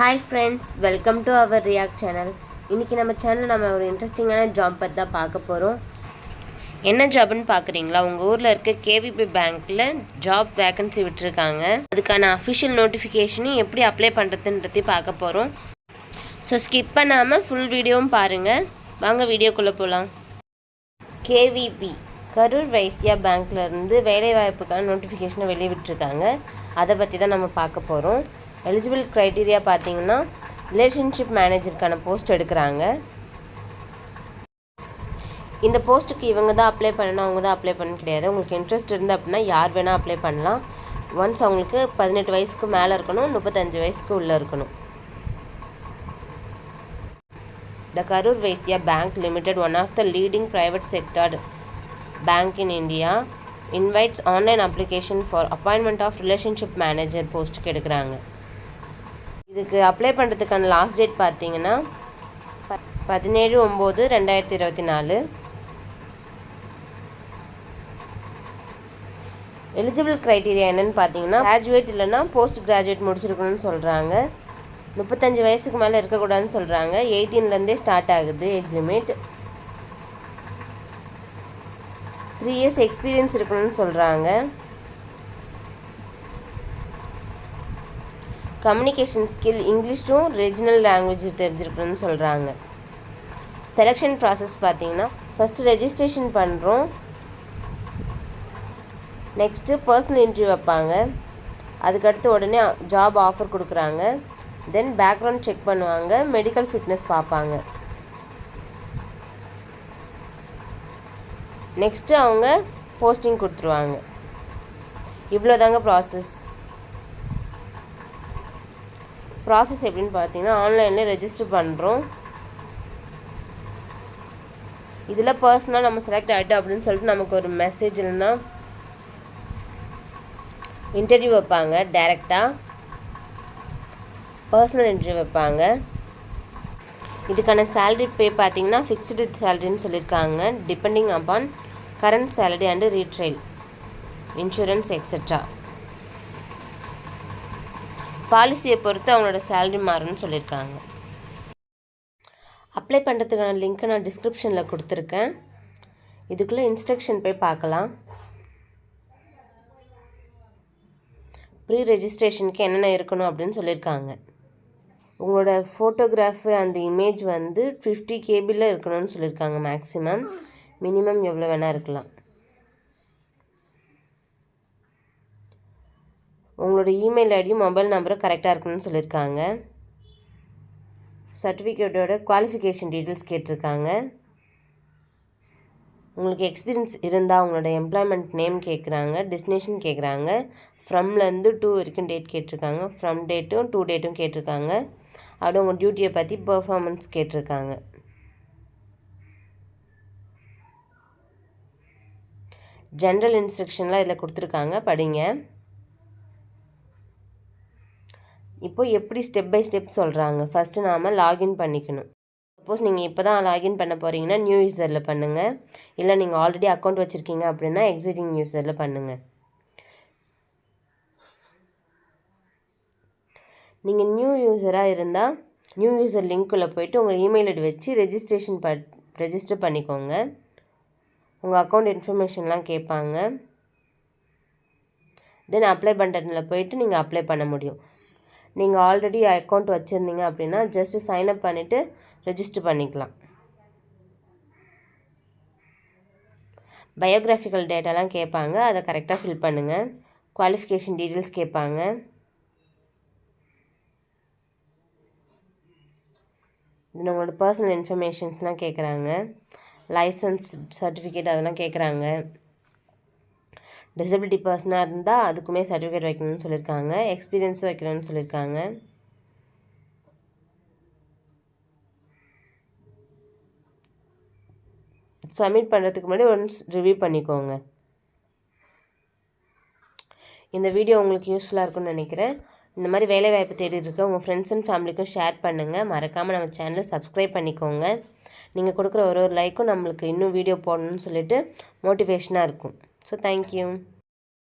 Hi friends welcome to our react channel இன்றைக்கி நம்ம சேனலில் நம்ம ஒரு இன்ட்ரெஸ்டிங்கான ஜாப் பற்றி தான் பார்க்க போகிறோம் என்ன ஜாப்னு பார்க்குறீங்களா? உங்கள் ஊரில் இருக்க கேவிபி பேங்க்கில் ஜாப் வேக்கன்சி விட்டுருக்காங்க. அதுக்கான அஃபிஷியல் நோட்டிஃபிகேஷனையும் எப்படி அப்ளை பண்ணுறதுன்றதையும் பார்க்க போகிறோம் ஸோ ஸ்கிப் பண்ணாமல் ஃபுல் வீடியோவும் பாருங்கள் வாங்க வீடியோக்குள்ளே போகலாம் கேவிபி கரூர் வைஸ்யா பேங்க்லேருந்து வேலைவாய்ப்புக்கான நோட்டிஃபிகேஷனை வெளியிட்டிருக்காங்க. அதை பற்றி தான் நம்ம பார்க்க போகிறோம் எலிஜிபிள் க்ரைட்டீரியா பார்த்தீங்கன்னா ரிலேஷன்ஷிப் மேனேஜருக்கான போஸ்ட் எடுக்கிறாங்க. இந்த போஸ்ட்டுக்கு இவங்க தான் அப்ளை பண்ணணும் அவங்க தான் அப்ளை பண்ண கிடையாது. உங்களுக்கு இன்ட்ரெஸ்ட் இருந்து அப்படின்னா யார் வேணால் அப்ளை பண்ணலாம். ஒன்ஸ் அவங்களுக்கு பதினெட்டு வயசுக்கு மேலே இருக்கணும் முப்பத்தஞ்சு வயசுக்கு உள்ளே இருக்கணும். The Karur Vaishya bank limited one of the leading private sector bank in India invites online application for appointment of relationship manager போஸ்ட்டுக்கு எடுக்கிறாங்க. இதுக்கு அப்ளை பண்ணுறதுக்கான லாஸ்ட் டேட் பார்த்தீங்கன்னா பதினேழு ஒம்பது ரெண்டாயிரத்தி இருபத்தி நாலு. எலிஜிபிள் க்ரைட்டீரியா என்னென்னு பார்த்தீங்கன்னா கிராஜுவேட் இல்லைன்னா போஸ்ட் கிராஜுவேட் முடிச்சிருக்கணும்னு சொல்கிறாங்க முப்பத்தஞ்சு வயசுக்கு மேலே இருக்கக்கூடாதுன்னு சொல்கிறாங்க எயிட்டீன்லேருந்தே ஸ்டார்ட் ஆகுது age limit three years experience இருக்கணும்னு சொல்கிறாங்க கம்யூனிகேஷன் ஸ்கில் இங்கிலீஷும் ரீஜனல் லாங்குவேஜ் தெரிஞ்சிருக்கணும்னு சொல்கிறாங்க செலெக்ஷன் ப்ராசஸ் பார்த்தீங்கன்னா ஃபஸ்ட்டு ரெஜிஸ்ட்ரேஷன் பண்ணுறோம் நெக்ஸ்ட்டு பர்சனல் இன்டர்வியூ வைப்பாங்க. அதுக்கடுத்து உடனே ஜாப் ஆஃபர் கொடுக்குறாங்க. தென் பேக்ரவுண்ட் செக் பண்ணுவாங்க. மெடிக்கல் ஃபிட்னஸ் பார்ப்பாங்க. நெக்ஸ்ட்டு அவங்க போஸ்டிங் கொடுத்துருவாங்க. இவ்வளோதாங்க ப்ராசஸ் ப்ராசஸ் எப்படின்னு பார்த்தீங்கன்னா ஆன்லைனில் ரெஜிஸ்டர் பண்ணுறோம் இதில் பர்சனலாக நம்ம செலக்ட் ஆகிட்டோம் அப்படின்னு சொல்லிட்டு நமக்கு ஒரு மெசேஜ் இல்லைன்னா இன்டர்வியூ வைப்பாங்க டைரெக்டாக பர்சனல் இன்டர்வியூ வைப்பாங்க. இதுக்கான சேலரி பே பார்த்தீங்கன்னா ஃபிக்ஸ்டு சேலரின்னு சொல்லியிருக்காங்க. Depending upon current salary and retiral insurance etcetera பாலிசியை பொறுத்து அவங்களோட சேல்ரி மாறும்னு சொல்லியிருக்காங்க. அப்ளை பண்ணுறதுக்கான லிங்க்கை நான் டிஸ்கிரிப்ஷனில் கொடுத்துருக்கேன். இதுக்குள்ளே இன்ஸ்ட்ரக்ஷன் போய் பார்க்கலாம். ப்ரீ ரெஜிஸ்ட்ரேஷனுக்கு என்னென்ன இருக்கணும் அப்படின்னு சொல்லியிருக்காங்க. உங்களோட ஃபோட்டோகிராஃபு அந்த இமேஜ் வந்து ஃபிஃப்டி கேபியில் இருக்கணும்னு சொல்லியிருக்காங்க மேக்ஸிமம் மினிமம் எவ்வளோ வேணால் இருக்கலாம். உங்களோட இமெயில் ஐடியும் மொபைல் நம்பரும் கரெக்டாக இருக்கணும்னு சொல்லியிருக்காங்க சர்டிஃபிகேட்டோட குவாலிஃபிகேஷன் டீட்டெயில்ஸ் கேட்டிருக்காங்க. உங்களுக்கு எக்ஸ்பீரியன்ஸ் இருந்தால் உங்களோட எம்ப்ளாய்மெண்ட் நேம் கேட்குறாங்க டெஸ்டினேஷன் கேட்குறாங்க ஃப்ரம்லேருந்து டூ வரைக்கும் டேட் கேட்டிருக்காங்க. ஃப்ரம் டேட்டும் டூ டேட்டும் கேட்டிருக்காங்க. அப்படியே உங்கள் டியூட்டியை பற்றி பெர்ஃபார்மன்ஸ் கேட்டிருக்காங்க. ஜென்ரல் இன்ஸ்ட்ரக்ஷன்லாம் இதில் கொடுத்துருக்காங்க படிங்க. இப்போ எப்படி ஸ்டெப் பை ஸ்டெப் சொல்கிறாங்க ஃபஸ்ட்டு நாம் லாகின் பண்ணிக்கணும். சப்போஸ் நீங்கள் இப்போ தான் லாகின் பண்ண போகிறீங்கன்னா நியூ யூசரில் பண்ணுங்கள் இல்லை நீங்கள் ஆல்ரெடி அக்கௌண்ட் வச்சுருக்கீங்க அப்படின்னா எக்ஸிட்டிங் யூசரில் பண்ணுங்கள் நீங்கள் நியூ யூசராக இருந்தால் நியூ யூசர் லிங்க்குள்ளே போயிட்டு உங்கள் இமெயில் ஐடி வச்சு ரெஜிஸ்ட்ரேஷன் ப ரெஜிஸ்டர் பண்ணிக்கோங்க. உங்கள் அக்கௌண்ட் இன்ஃபர்மேஷன்லாம் கேட்பாங்க. தென் அப்ளை பட்டனில் போயிட்டு நீங்கள் அப்ளை பண்ண முடியும். நீங்கள் ஆல்ரெடி அக்கௌண்ட் வச்சுருந்தீங்க அப்படின்னா ஜஸ்ட்டு சைன்அப் பண்ணிவிட்டு ரெஜிஸ்டர் பண்ணிக்கலாம். பயோகிராஃபிக்கல் டேட்டாலாம் கேட்பாங்க. அதை கரெக்டாக ஃபில் பண்ணுங்கள் குவாலிஃபிகேஷன் டீட்டெயில்ஸ் கேட்பாங்க. இது உங்களோட பர்சனல் இன்ஃபர்மேஷன்ஸ்லாம் கேட்குறாங்க. லைசன்ஸ் சர்டிஃபிகேட் அதெல்லாம் கேட்குறாங்க. டிசபிலிட்டி பர்சனாக இருந்தால் அதுக்குமே சர்டிஃபிகேட் வைக்கணும்னு சொல்லியிருக்காங்க எக்ஸ்பீரியன்ஸும் வைக்கணும்னு சொல்லியிருக்காங்க சப்மிட் பண்ணுறதுக்கு முன்னாடி ஒன்ஸ் ரிவ்யூ பண்ணிக்கோங்க. இந்த வீடியோ உங்களுக்கு யூஸ்ஃபுல்லாக இருக்கும்னு நினைக்கிறேன். இந்த மாதிரி வேலைவாய்ப்பு தேடி இருக்க உங்கள் ஃப்ரெண்ட்ஸ் அண்ட் ஃபேமிலிக்கும் ஷேர் பண்ணுங்கள் மறக்காமல் நம்ம சேனலை சப்ஸ்கிரைப் பண்ணிக்கோங்க. நீங்கள் கொடுக்குற ஒரு ஒரு லைக்கும் நம்மளுக்கு இன்னும் வீடியோ போடணும்னு சொல்லிட்டு மோட்டிவேஷனாக இருக்கும். So thank you